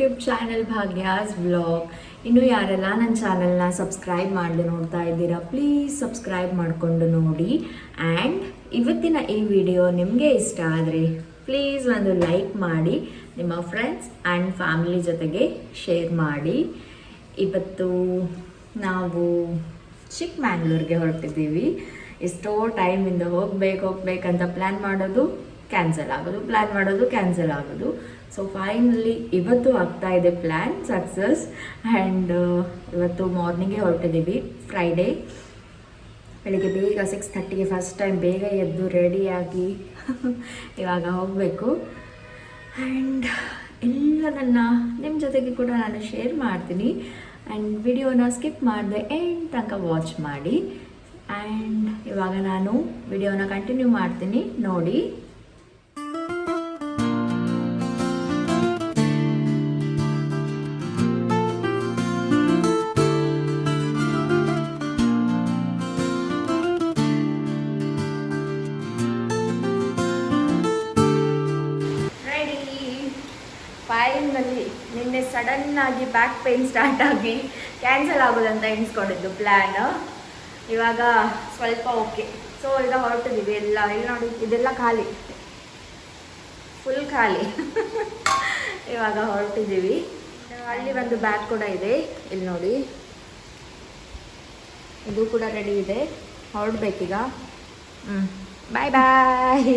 YouTube channel Bhagya's blog ಇನ್ನು ಯಾರೆಲ್ಲ ನನ್ನ ಚಾನಲ್ನ ಸಬ್ಸ್ಕ್ರೈಬ್ ಮಾಡದೆ ನೋಡ್ತಾ ಇದ್ದೀರಾ ಪ್ಲೀಸ್ ಸಬ್ಸ್ಕ್ರೈಬ್ ಮಾಡಿಕೊಂಡು ನೋಡಿ. ಆ್ಯಂಡ್ ಇವತ್ತಿನ ಈ ವಿಡಿಯೋ ನಿಮಗೆ ಇಷ್ಟ ಆದರೆ ಪ್ಲೀಸ್ ಒಂದು ಲೈಕ್ ಮಾಡಿ, ನಿಮ್ಮ ಫ್ರೆಂಡ್ಸ್ ಆ್ಯಂಡ್ ಫ್ಯಾಮಿಲಿ ಜೊತೆಗೆ ಶೇರ್ ಮಾಡಿ. ಇವತ್ತು ನಾವು ಚಿಕ್ಕಮ್ಯಾಂಗ್ಳೂರಿಗೆ ಹೊರಟಿದ್ದೀವಿ. ಎಷ್ಟೋ ಟೈಮಿಂದ ಹೋಗ್ಬೇಕು ಹೋಗ್ಬೇಕಂತ ಪ್ಲ್ಯಾನ್ ಮಾಡೋದು ಕ್ಯಾನ್ಸಲ್ ಆಗೋದು ಪ್ಲ್ಯಾನ್ ಮಾಡೋದು ಕ್ಯಾನ್ಸಲ್ ಆಗೋದು. ಸೊ ಫೈನಲಿ ಇವತ್ತು ಆಗ್ತಾ ಇದೆ ಪ್ಲ್ಯಾನ್ ಸಕ್ಸಸ್ ಆ್ಯಂಡ್ ಇವತ್ತು ಮಾರ್ನಿಂಗೇ ಹೊರಟಿದ್ದೀವಿ. ಫ್ರೈಡೇ ಬೆಳಿಗ್ಗೆ ಬೇಗ ಸಿಕ್ಸ್ ಥರ್ಟಿಗೆ ಫಸ್ಟ್ ಟೈಮ್ ಬೇಗ ಎದ್ದು ರೆಡಿಯಾಗಿ ಇವಾಗ ಹೋಗಬೇಕು. ಆ್ಯಂಡ್ ಎಲ್ಲದನ್ನು ನಿಮ್ಮ ಜೊತೆಗೆ ಕೂಡ ನಾನು ಶೇರ್ ಮಾಡ್ತೀನಿ. ಆ್ಯಂಡ್ ವಿಡಿಯೋನ ಸ್ಕಿಪ್ ಮಾಡಿದೆ ಎಂಡ್ ತನಕ ವಾಚ್ ಮಾಡಿ. ಆ್ಯಂಡ್ ಇವಾಗ ನಾನು ವಿಡಿಯೋನ ಕಂಟಿನ್ಯೂ ಮಾಡ್ತೀನಿ. ನೋಡಿ. ಸಡನ್ ಆಗಿ ಬ್ಯಾಕ್ ಪೇನ್ ಸ್ಟಾರ್ಟ್ ಆಗಿ ಕ್ಯಾನ್ಸಲ್ ಆಗೋದಂತ ಎಣಿಸ್ಕೊಂಡಿದ್ದು ಪ್ಲ್ಯಾನ್ ಇವಾಗ ಸ್ವಲ್ಪ ಓಕೆ ಸೊ ಈಗ ಹೊರಟಿದ್ದೀವಿ ಎಲ್ಲ. ಇಲ್ಲಿ ನೋಡಿ, ಇದೆಲ್ಲ ಖಾಲಿ. ಫುಲ್ ಖಾಲಿ. ಇವಾಗ ಹೊರಟಿದ್ದೀವಿ ಅಲ್ಲಿ ಒಂದು ಬ್ಯಾಗ್ ಕೂಡ ಇದೆ. ಇಲ್ಲಿ ನೋಡಿ. ಇದು ಕೂಡ ರೆಡಿ ಇದೆ. ಹೊರಡ್ಬೇಕೀಗ. ಹ್ಞೂ ಬಾಯ್ ಬಾಯ್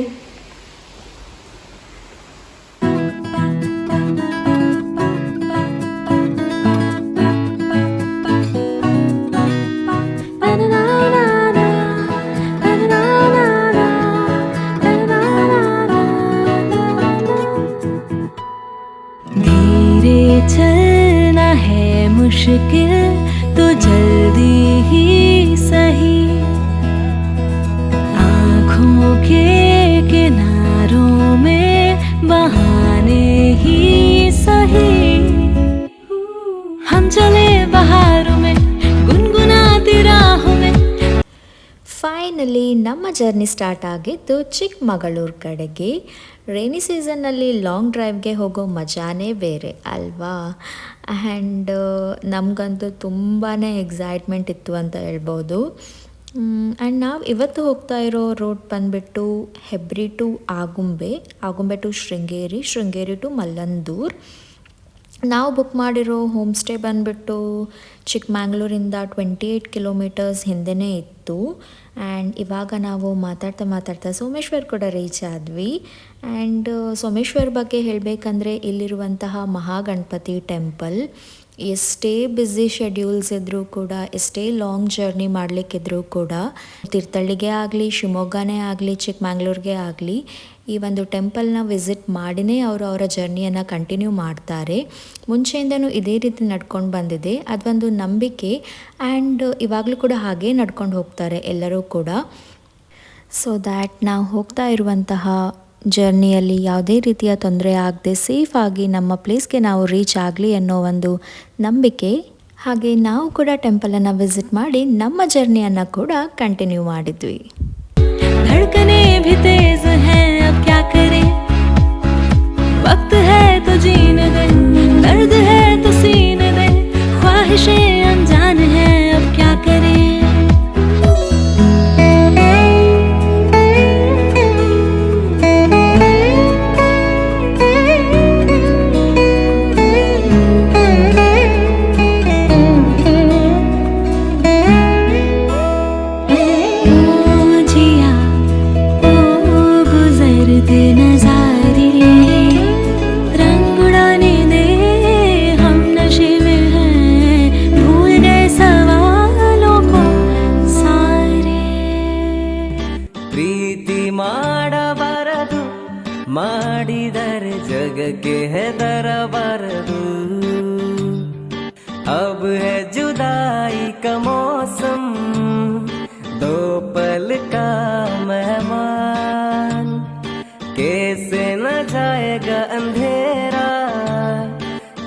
मुश्किल तो जल्दी ही ಫೈನಲಿ ನಮ್ಮ ಜರ್ನಿ ಸ್ಟಾರ್ಟ್ ಆಗಿದ್ದು ಚಿಕ್ಕಮಗಳೂರು ಕಡೆಗೆ. ರೈನಿ ಸೀಸನ್ನಲ್ಲಿ ಲಾಂಗ್ ಡ್ರೈವ್ಗೆ ಹೋಗೋ ಮಜಾನೇ ಬೇರೆ ಅಲ್ವಾ? ಆ್ಯಂಡ್ ನಮಗಂತೂ ತುಂಬಾ ಎಕ್ಸೈಟ್ಮೆಂಟ್ ಇತ್ತು ಅಂತ ಹೇಳ್ಬೋದು. ಆ್ಯಂಡ್ ನಾವು ಇವತ್ತು ಹೋಗ್ತಾ ಇರೋ ರೋಡ್ ಬಂದುಬಿಟ್ಟು Hebri to Agumbe Agumbe to Sringeri Sringeri to Mallandur ನಾವು ಬುಕ್ ಮಾಡಿರೋ ಹೋಮ್ ಸ್ಟೇ ಬಂದುಬಿಟ್ಟು ಚಿಕ್ಕಮಂಗ್ಳೂರಿಂದ ಟ್ವೆಂಟಿ ಏಯ್ಟ್ ಕಿಲೋಮೀಟರ್ಸ್ ಹಿಂದೆನೇ ಇತ್ತು. ಆ್ಯಂಡ್ ಇವಾಗ ನಾವು ಮಾತಾಡ್ತಾ ಮಾತಾಡ್ತಾ ಸೋಮೇಶ್ವರ್ ಕೂಡ ರೀಚ್ ಆದ್ವಿ. ಆ್ಯಂಡ್ ಸೋಮೇಶ್ವರ್ ಬಗ್ಗೆ ಹೇಳಬೇಕಂದ್ರೆ ಇಲ್ಲಿರುವಂತಹ ಮಹಾಗಣಪತಿ ಟೆಂಪಲ್ ಎಷ್ಟೇ ಬ್ಯುಸಿ ಶೆಡ್ಯೂಲ್ಸ್ ಇದ್ದರೂ ಕೂಡ, ಎಷ್ಟೇ ಲಾಂಗ್ ಜರ್ನಿ ಮಾಡಲಿಕ್ಕಿದ್ರೂ ಕೂಡ, ತೀರ್ಥಳ್ಳಿಗೆ ಆಗಲಿ, ಶಿವಮೊಗ್ಗನೇ ಆಗಲಿ, ಚಿಕ್ಕಮಂಗ್ಳೂರಿಗೆ ಆಗಲಿ ಈ ಒಂದು ಟೆಂಪಲ್ನ ವಿಸಿಟ್ ಮಾಡಿನೇ ಅವರು ಅವರ ಜರ್ನಿಯನ್ನು ಕಂಟಿನ್ಯೂ ಮಾಡ್ತಾರೆ. ಮುಂಚೆಯಿಂದನೂ ಇದೇ ರೀತಿ ನಡ್ಕೊಂಡು ಬಂದಿದೆ. ಅದೊಂದು ನಂಬಿಕೆ ಆ್ಯಂಡ್ ಇವಾಗಲೂ ಕೂಡ ಹಾಗೆ ನಡ್ಕೊಂಡು ಹೋಗ್ತಾರೆ ಎಲ್ಲರೂ ಕೂಡ. ಸೊ ದ್ಯಾಟ್ ನಾವು ಹೋಗ್ತಾ ಇರುವಂತಹ ಜರ್ನಿಯಲ್ಲಿ ಯಾವುದೇ ರೀತಿಯ ತೊಂದರೆ ಆಗದೆ ಸೇಫಾಗಿ ನಮ್ಮ ಪ್ಲೇಸ್ಗೆ ನಾವು ರೀಚ್ ಆಗಲಿ ಅನ್ನೋ ಒಂದು ನಂಬಿಕೆ, ಹಾಗೆ ನಾವು ಕೂಡ ಟೆಂಪಲನ್ನು ವಿಸಿಟ್ ಮಾಡಿ ನಮ್ಮ ಜರ್ನಿಯನ್ನು ಕೂಡ ಕಂಟಿನ್ಯೂ ಮಾಡಿದ್ವಿ. धड़कने भी तेज हैं, अब क्या करें? वक्त है तो जीने दे, दर्द है तो सीने दे, ख्वाहिशें अनजान है। जाएगा अंधेरा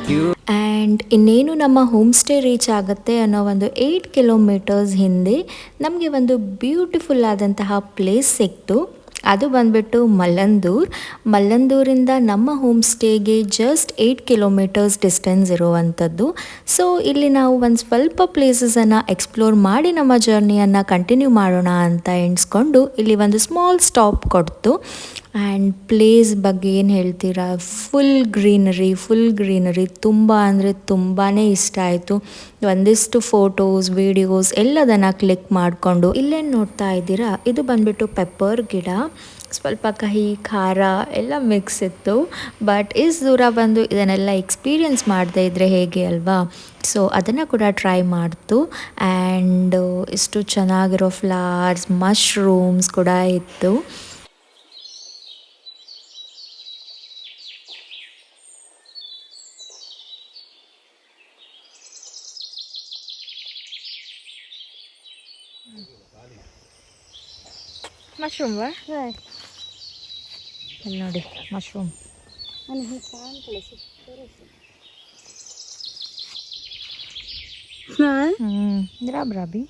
क्यों ಆ್ಯಂಡ್ ಇನ್ನೇನು ನಮ್ಮ ಹೋಮ್ ಸ್ಟೇ ರೀಚ್ ಆಗುತ್ತೆ ಅನ್ನೋ ಒಂದು ಏಯ್ಟ್ ಕಿಲೋಮೀಟರ್ಸ್ ಹಿಂದೆ ನಮಗೆ ಒಂದು ಬ್ಯೂಟಿಫುಲ್ ಆದಂತಹ ಪ್ಲೇಸ್ ಸಿಕ್ತು ಅದು ಬಂದ್ಬಿಟ್ಟು ಮಲ್ಲಂದೂರ್ ಮಲ್ಲಂದೂರಿಂದ ನಮ್ಮ ಹೋಮ್ ಸ್ಟೇಗೆ ಜಸ್ಟ್ ಏಯ್ಟ್ ಕಿಲೋಮೀಟರ್ಸ್ ಡಿಸ್ಟೆನ್ಸ್ ಇರುವಂಥದ್ದು ಸೊ ಇಲ್ಲಿ ನಾವು ಒಂದು ಸ್ವಲ್ಪ ಪ್ಲೇಸಸನ್ನು ಎಕ್ಸ್ಪ್ಲೋರ್ ಮಾಡಿ ನಮ್ಮ ಜರ್ನಿಯನ್ನು ಕಂಟಿನ್ಯೂ ಮಾಡೋಣ ಅಂತ ಎಣಿಸ್ಕೊಂಡು ಇಲ್ಲಿ ಒಂದು ಸ್ಮಾಲ್ ಸ್ಟಾಪ್ ಕೊಡ್ತು ಆ್ಯಂಡ್ ಪ್ಲೇಸ್ ಬಗ್ಗೆ ಏನು ಹೇಳ್ತೀರಾ? ಫುಲ್ ಗ್ರೀನರಿ ಫುಲ್ ಗ್ರೀನರಿ ತುಂಬ ಅಂದರೆ ತುಂಬಾ ಇಷ್ಟ ಆಯಿತು. ಒಂದಿಷ್ಟು ಫೋಟೋಸ್ ವೀಡಿಯೋಸ್ ಎಲ್ಲದನ್ನು ಕ್ಲಿಕ್ ಮಾಡಿಕೊಂಡು ಇಲ್ಲೇನು ನೋಡ್ತಾ ಇದ್ದೀರಾ? ಇದು ಬಂದುಬಿಟ್ಟು ಪೆಪ್ಪರ್ ಗಿಡ. ಸ್ವಲ್ಪ ಕಹಿ, ಖಾರ ಎಲ್ಲ ಮಿಕ್ಸ್ ಇತ್ತು. ಬಟ್ ಇಷ್ಟು ದೂರ ಬಂದು ಇದನ್ನೆಲ್ಲ ಎಕ್ಸ್ಪೀರಿಯನ್ಸ್ ಮಾಡದೇ ಇದ್ದರೆ ಹೇಗೆ ಅಲ್ವಾ? ಸೊ ಅದನ್ನು ಕೂಡ ಟ್ರೈ ಮಾಡ್ತು. ಆ್ಯಂಡ್ ಇಷ್ಟು ಚೆನ್ನಾಗಿರೋ ಫ್ಲವರ್ಸ್ ಮಶ್ರೂಮ್ಸ್ ಕೂಡ ಇತ್ತು. ಮಶ್ರೂಮ್ ಇಲ್ಲಿ ನೋಡಿ ಮಶ್ರೂಮ್ ಹ್ಞೂ ರಾಬ್ ರಾಬಿ.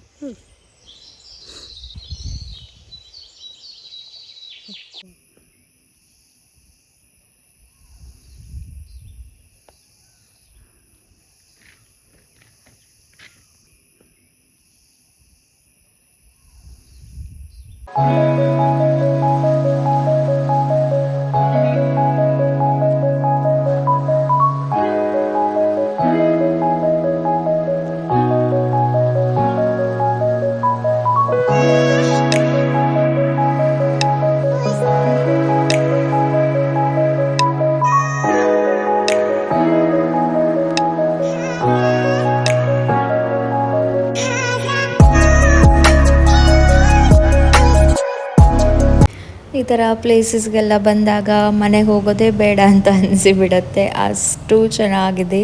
ಥರ ಪ್ಲೇಸಸ್ಗೆಲ್ಲ ಬಂದಾಗ ಮನೆಗೆ ಹೋಗೋದೇ ಬೇಡ ಅಂತ ಅನಿಸಿಬಿಡತ್ತೆ. ಅಷ್ಟು ಚೆನ್ನಾಗಿದೆ.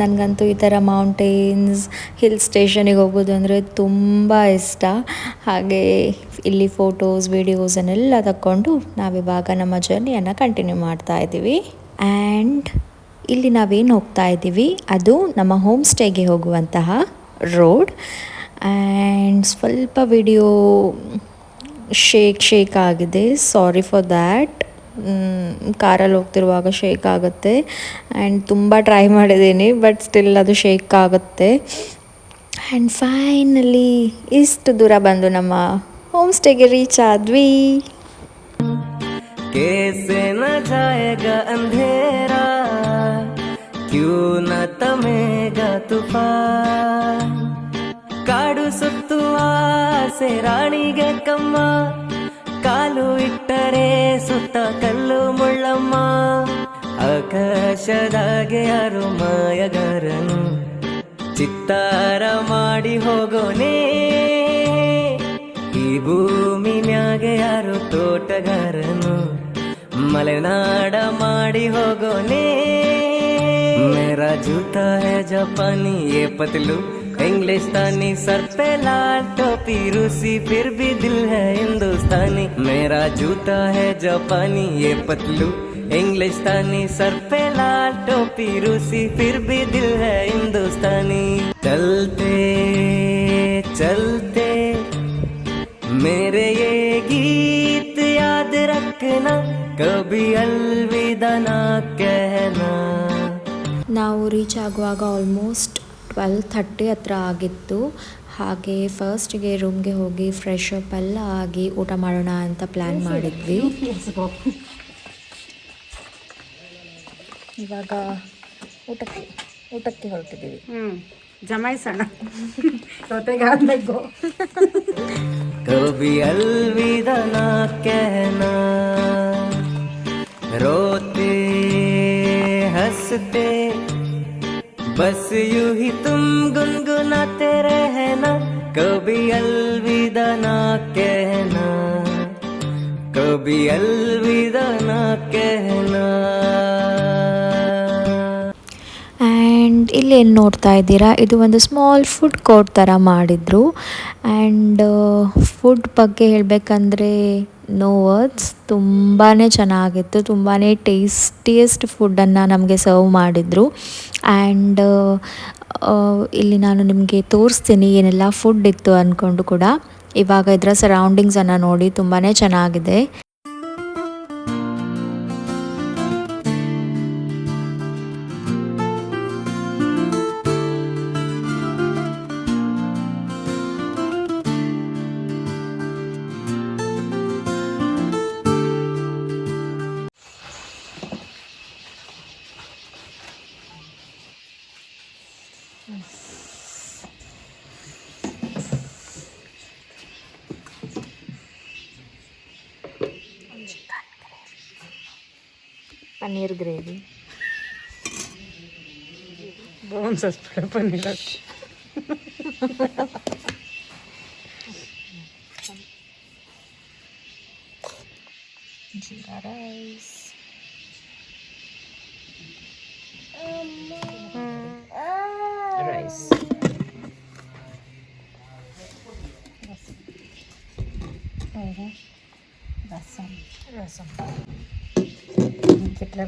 ನನಗಂತೂ ಈ ಥರ ಮೌಂಟೇನ್ಸ್ ಹಿಲ್ ಸ್ಟೇಷನಿಗೆ ಹೋಗೋದು ಅಂದರೆ ತುಂಬ ಇಷ್ಟ. ಹಾಗೆ ಇಲ್ಲಿ ಫೋಟೋಸ್ ವೀಡಿಯೋಸನ್ನೆಲ್ಲ ತಕ್ಕೊಂಡು ನಾವಿವಾಗ ನಮ್ಮ ಜರ್ನಿಯನ್ನು ಕಂಟಿನ್ಯೂ ಮಾಡ್ತಾ ಇದ್ದೀವಿ. ಆ್ಯಂಡ್ ಇಲ್ಲಿ ನಾವೇನು ಹೋಗ್ತಾ ಇದ್ದೀವಿ? ಅದು ನಮ್ಮ ಹೋಮ್ ಸ್ಟೇಗೆ ಹೋಗುವಂತಹ ರೋಡ್ ಆ್ಯಂಡ್ ಸ್ವಲ್ಪ ವಿಡಿಯೋ ಶೇಕ್ ಶೇಕ್ ಆಗಿದೆ ಸಾರಿ ಫಾರ್ ದ್ಯಾಟ್ ಕಾರಲ್ಲಿ ಹೋಗ್ತಿರುವಾಗ ಶೇಕ್ ಆಗುತ್ತೆ ಆ್ಯಂಡ್ ತುಂಬ ಟ್ರೈ ಮಾಡಿದ್ದೀನಿ ಬಟ್ ಸ್ಟಿಲ್ ಅದು ಶೇಕ್ ಆಗುತ್ತೆ ಆ್ಯಂಡ್ ಫೈನಲಿ ಇಷ್ಟು ದೂರ ಬಂದು ನಮ್ಮ ಹೋಮ್ ಸ್ಟೇಗೆ ರೀಚ್ ಆದ್ವಿ कैसे न जाएगा अंधेरा क्यों न तमेगा तूफान ಕಾಡು ಸುತ್ತುವ ಆಸೆ ರಾಣಿಗೆ ಕಮ್ಮ ಕಾಲು ಇಟ್ಟರೆ ಸುತ್ತ ಕಲ್ಲು ಮುಳ್ಳಮ್ಮ ಆಕಾಶದಾಗೆ ಯಾರು ಮಾಯಗಾರನು ಚಿತ್ತಾರ ಮಾಡಿ ಹೋಗೋನೇ ಈ ಭೂಮಿ ಮ್ಯಾಗೆ ಯಾರು ತೋಟಗಾರನು ಮಲೆನಾಡ ಮಾಡಿ ಹೋಗೋನೇ ಮೇರಾ ಜೂತಾ है जापानी ये पतलू इंग्लिस्तानी सर पे लाल टोपी रूसी फिर भी दिल है हिंदुस्तानी मेरा जूता है जापानी ये पतलू इंग्लिस्तानी सर पे लाल टोपी रूसी फिर भी दिल है हिंदुस्तानी चलते चलते मेरे ये गीत याद रखना कभी अलविदा ना कहना ನಾವು ರೀಚ್ ಆಗುವಾಗ ಆಲ್ಮೋಸ್ಟ್ ಟ್ವೆಲ್ ಥರ್ಟಿ ಹತ್ರ ಆಗಿತ್ತು. ಹಾಗೆ ಫಸ್ಟ್ಗೆ ರೂಮ್ಗೆ ಹೋಗಿ ಫ್ರೆಶ್ ಅಪ್ ಎಲ್ಲ ಆಗಿ ಊಟ ಮಾಡೋಣ ಅಂತ ಪ್ಲ್ಯಾನ್ ಮಾಡಿದ್ವಿ. ಇವಾಗ ಊಟಕ್ಕೆ ಊಟಕ್ಕೆ ಹೊರಟಿದ್ದೀವಿ. ಜಮಾಯಿಸೋಣ. ಜೊತೆಗಾಗಬೇಕು ಕವಿ ಅಲ್ವಿದನ ಕೆನ ರೋತೆ ಹಸ್ತೆ बस यूं ही तुम गुनगुनाते रहना कभी अलविदा ना कहना कभी अलविदा ना कहना ಆ್ಯಂಡ್ ಇಲ್ಲಿ ಏನು ನೋಡ್ತಾ ಇದ್ದೀರಾ ಇದು ಒಂದು ಸ್ಮಾಲ್ ಫುಡ್ ಕೋರ್ಟ್ ಥರ ಮಾಡಿದರು ಆ್ಯಂಡ್ ಫುಡ್ ಬಗ್ಗೆ ಹೇಳಬೇಕಂದ್ರೆ ನೋ ವರ್ಡ್ಸ್ ತುಂಬಾ ಚೆನ್ನಾಗಿತ್ತು. ತುಂಬಾ ಟೇಸ್ಟಿಯೆಸ್ಟ್ ಫುಡ್ಡನ್ನು ನಮಗೆ ಸರ್ವ್ ಮಾಡಿದರು. ಆ್ಯಂಡ್ ಇಲ್ಲಿ ನಾನು ನಿಮಗೆ ತೋರಿಸ್ತೀನಿ ಏನೆಲ್ಲ ಫುಡ್ ಇತ್ತು ಅಂದ್ಕೊಂಡು ಕೂಡ. ಇವಾಗ ಇದರ ಸರೌಂಡಿಂಗ್ಸನ್ನು ನೋಡಿ ತುಂಬಾ ಚೆನ್ನಾಗಿದೆ. ಪನ್ನೀರ್ ಗ್ರೇವಿ ಬೋನ್ಸ್ ಹಸ್ಬಿಡ ಪನ್ನೀರ್ ಜೀರಾ ರೈಸ್ ರೈಸ್ ರಸಮ್ ಕಿಟ್ಲೆ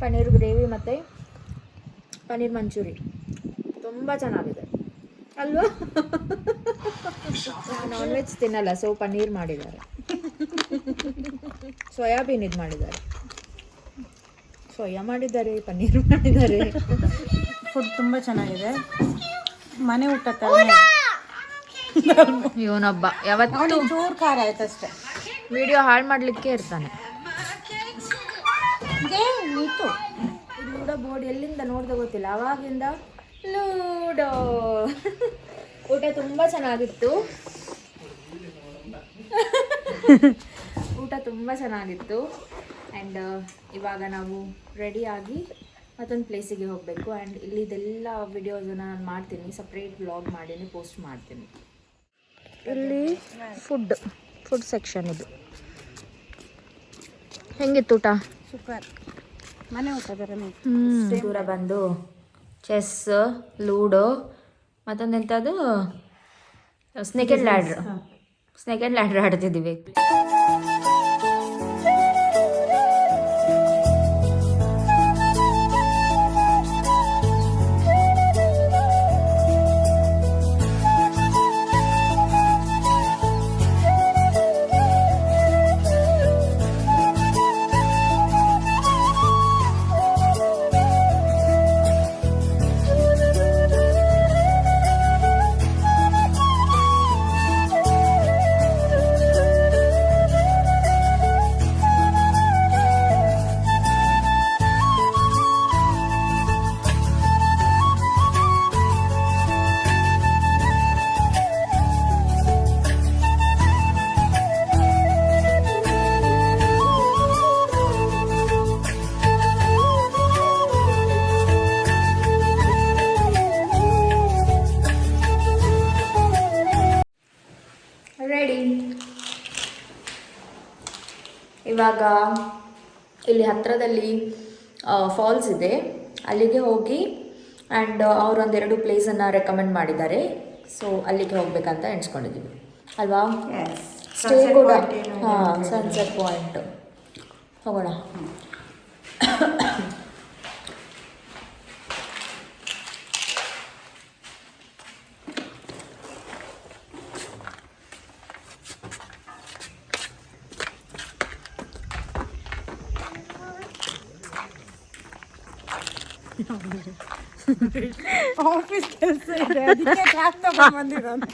ಪನ್ನೀರ್ ಗ್ರೇವಿ ಮತ್ತೆ ಪನ್ನೀರ್ ಮಂಚೂರಿ. ತುಂಬ ಚೆನ್ನಾಗಿದೆ. ಅಲ್ವಾ? ನಾನ್ ವೆಜ್ ತಿನ್ನಲ್ಲ ಸೊ ಪನ್ನೀರ್ ಮಾಡಿದ್ದಾರೆ. ಸೋಯಾಬೀನ್ ಇದು ಮಾಡಿದ್ದಾರೆ. ಸೋಯಾ ಮಾಡಿದ್ದಾರೆ ಪನ್ನೀರ್ ಮಾಡಿದ್ದಾರೆ. ಫುಡ್ ತುಂಬ ಚೆನ್ನಾಗಿದೆ. ಮನೆ ಊಟ ಇವನೊಬ್ಬ. ಯಾವತ್ತೂ? ಚೂರು ಖಾರ ಆಯ್ತಷ್ಟೇ ವಿಡಿಯೋ ಹಾಳು ಮಾಡಲಿಕ್ಕೆ ಇರ್ತಾನೆ. ಲೂಡೋ ಬೋರ್ಡ್ ಎಲ್ಲಿಂದ ನೋಡ್ದೆ ಗೊತ್ತಿಲ್ಲ. ಅವಾಗಿಂದ ಲೂಡೋ. ಊಟ ತುಂಬ ಚೆನ್ನಾಗಿತ್ತು. ಊಟ ತುಂಬ ಚೆನ್ನಾಗಿತ್ತು. ಆ್ಯಂಡ್ ಇವಾಗ ನಾವು ರೆಡಿಯಾಗಿ ಮತ್ತೊಂದು ಪ್ಲೇಸಿಗೆ ಹೋಗಬೇಕು. ಆ್ಯಂಡ್ ಇಲ್ಲಿದೆಲ್ಲ ವಿಡಿಯೋಸನ್ನು ನಾನು ಮಾಡ್ತೀನಿ. ಸಪ್ರೇಟ್ ವ್ಲಾಗ್ ಮಾಡೀನಿ ಪೋಸ್ಟ್ ಮಾಡ್ತೀನಿ. ಇಲ್ಲಿ ಫುಡ್ ಫುಡ್ ಸೆಕ್ಷನ್ ಇದು. ಹೆಂಗಿತ್ತು ಊಟ? ಸೂಪರ್. ಮನೆ ಊಟ ದೂರ ಬಂದು ಚೆಸ್ ಲೂಡೋ ಮತ್ತೊಂದು ಎಂಥದ್ದು snake and ladder snake and ladder ಆಡ್ತಿದ್ದೀವಿ ಇವಾಗ ಇಲ್ಲಿ ಹತ್ತಿರದಲ್ಲಿ ಫಾಲ್ಸ್ ಇದೆ. ಅಲ್ಲಿಗೆ ಹೋಗಿ ಆ್ಯಂಡ್ ಅವರೊಂದೆರಡು ಪ್ಲೇಸನ್ನು ರೆಕಮೆಂಡ್ ಮಾಡಿದ್ದಾರೆ. ಸೊ ಅಲ್ಲಿಗೆ ಹೋಗ್ಬೇಕಂತ ಎಣಿಸ್ಕೊಂಡಿದ್ದೀವಿ ಅಲ್ವಾ? ಸ್ಟೇ ಕೂಡ ಹಾಂ ಸನ್ಸೆಟ್ ಪಾಯಿಂಟ್ ಹೋಗೋಣ. ಆಫೀಸ್ ಕೆಲಸ ಇದೆ ಅದಕ್ಕೆ ತಗೊಂಡು ಬಂದಿರೋನು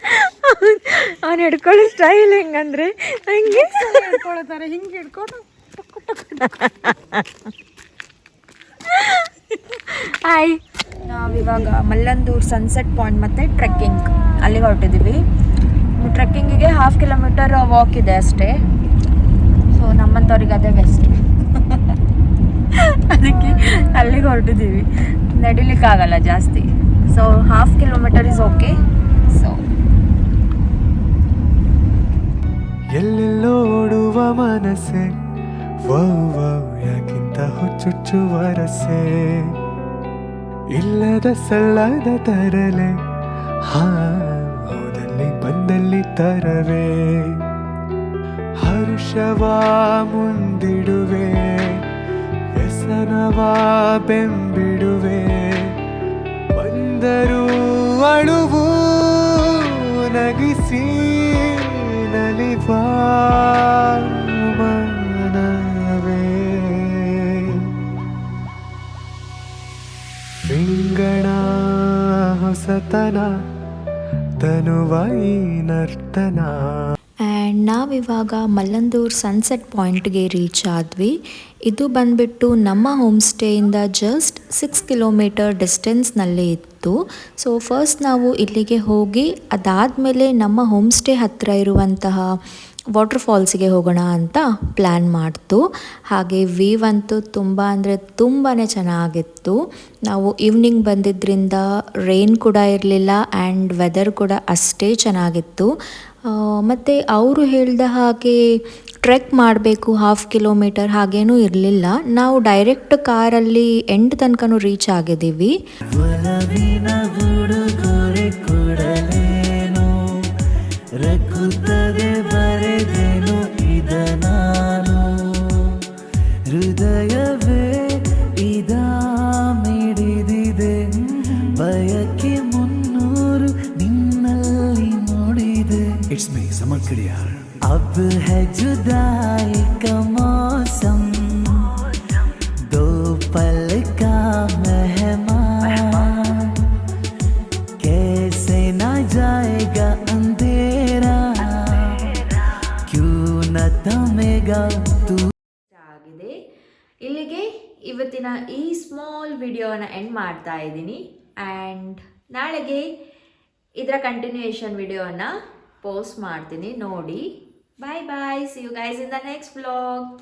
ಅವ್ನು ಹಿಡ್ಕೊಳ್ಳೋ ಸ್ಟೈಲ್ ಹೆಂಗಂದ್ರೆ ಹಂಗೆ. ಹಿಡ್ಕೊಳ್ತಾರೆ ಹಿಂಗೆ ಹಿಡ್ಕೊಂಡು ಹಾಯ್ ನಾವಿವಾಗ ಮಲ್ಲಂದೂರ್ ಸನ್ಸೆಟ್ ಪಾಯಿಂಟ್ ಮತ್ತು ಟ್ರೆಕ್ಕಿಂಗ್ ಅಲ್ಲಿಗೆ ಹೊರಟಿದ್ದೀವಿ. ಟ್ರೆಕ್ಕಿಂಗಿಗೆ ಹಾಫ್ ಕಿಲೋಮೀಟರ್ ವಾಕ್ ಇದೆ ಅಷ್ಟೇ. ಸೊ ನಮ್ಮಂಥವ್ರಿಗೆ ಅದೇ ಬೆಸ್ಟ್ ಅದಕ್ಕೆ ಅಲ್ಲಿಗೆ ಹೊರಟಿದ್ದೀವಿ. ನಡಿಲಿಕ್ಕಾಗಲ್ಲ ಜಾಸ್ತಿ. So half kilometre is okay so ಎಲ್ಲೆಲ್ಲೋ ಓಡುವ ಮನಸ್ಸೆ ಯಾಕಿಂತ ಹುಚ್ಚುಚ್ಚುವ ರಸೆ ಇಲ್ಲದ ಸಲ್ಲದ ತರಲೆ, ಹಾ, ಹೋದಲ್ಲಿ ಬಂದಲ್ಲಿ ತರವೇ. ಹರ್ಷವ ಮುಂದಿಡುವೆ. ಬೆಂಬಿಡುವೆ. ಬಂದರೂ ಅಳುವು ನಗಿಸಿ ನಲಿವಾ. ರಿಂಗಣ ಹೊಸತನ ತನುವೈ ನರ್ತನ. ನಾವಿವಾಗ ಮಲ್ಲಂದೂರ್ ಸನ್ಸೆಟ್ ಪಾಯಿಂಟ್ಗೆ ರೀಚ್ ಆದ್ವಿ. ಇದು ಬಂದ್ಬಿಟ್ಟು ನಮ್ಮ ಹೋಮ್ ಸ್ಟೇಯಿಂದ ಜಸ್ಟ್ ಸಿಕ್ಸ್ ಕಿಲೋಮೀಟರ್ ಡಿಸ್ಟೆನ್ಸ್ನಲ್ಲಿ ಇತ್ತು. ಸೊ, ಫಸ್ಟ್ ನಾವು ಇಲ್ಲಿಗೆ ಹೋಗಿ ಅದಾದಮೇಲೆ ನಮ್ಮ ಹೋಮ್ ಸ್ಟೇ ಹತ್ತಿರ ಇರುವಂತಹ ವಾಟರ್ ಫಾಲ್ಸಿಗೆ ಹೋಗೋಣ ಅಂತ ಪ್ಲ್ಯಾನ್ ಮಾಡ್ತು. ಹಾಗೆ ವೀವ್ ಅಂತೂ ತುಂಬ ಅಂದರೆ ತುಂಬಾ ಚೆನ್ನಾಗಿತ್ತು. ನಾವು ಈವ್ನಿಂಗ್ ಬಂದಿದ್ದರಿಂದ ರೈನ್ ಕೂಡ ಇರಲಿಲ್ಲ ಆ್ಯಂಡ್ ವೆದರ್ ಕೂಡ ಅಷ್ಟೇ ಚೆನ್ನಾಗಿತ್ತು. ಮತ್ತು ಅವರು ಹೇಳಿದ ಹಾಗೆ ಟ್ರೆಕ್ ಮಾಡಬೇಕು ಹಾಫ್ ಕಿಲೋಮೀಟರ್ ಹಾಗೇನೂ ಇರಲಿಲ್ಲ. ನಾವು ಡೈರೆಕ್ಟ್ ಕಾರಲ್ಲಿ ಎಂಡ್ ತನಕನೂ ರೀಚ್ ಆಗಿದ್ದೀವಿ. अब है जुदाई का मौसम दो पल का मेहमान कैसे ना जाएगा अंधेरा क्यों न थमेगा तू ಆಗಿದೆ ಇಲ್ಲಿಗೆ ಇವತ್ತಿನ ಈ ಸ್ಮಾಲ್ ವಿಡಿಯೋನ ಎಂಡ್ ಮಾಡ್ತಾ ಇದ್ದೀನಿ ಆ್ಯಂಡ್ ನಾಳೆಗೆ ಇದರ ಕಂಟಿನ್ಯೂಯೇಷನ್ ವಿಡಿಯೋನ ಪೋಸ್ಟ್ ಮಾಡ್ತೀನಿ ನೋಡಿ Bye-bye. See you guys in the next vlog.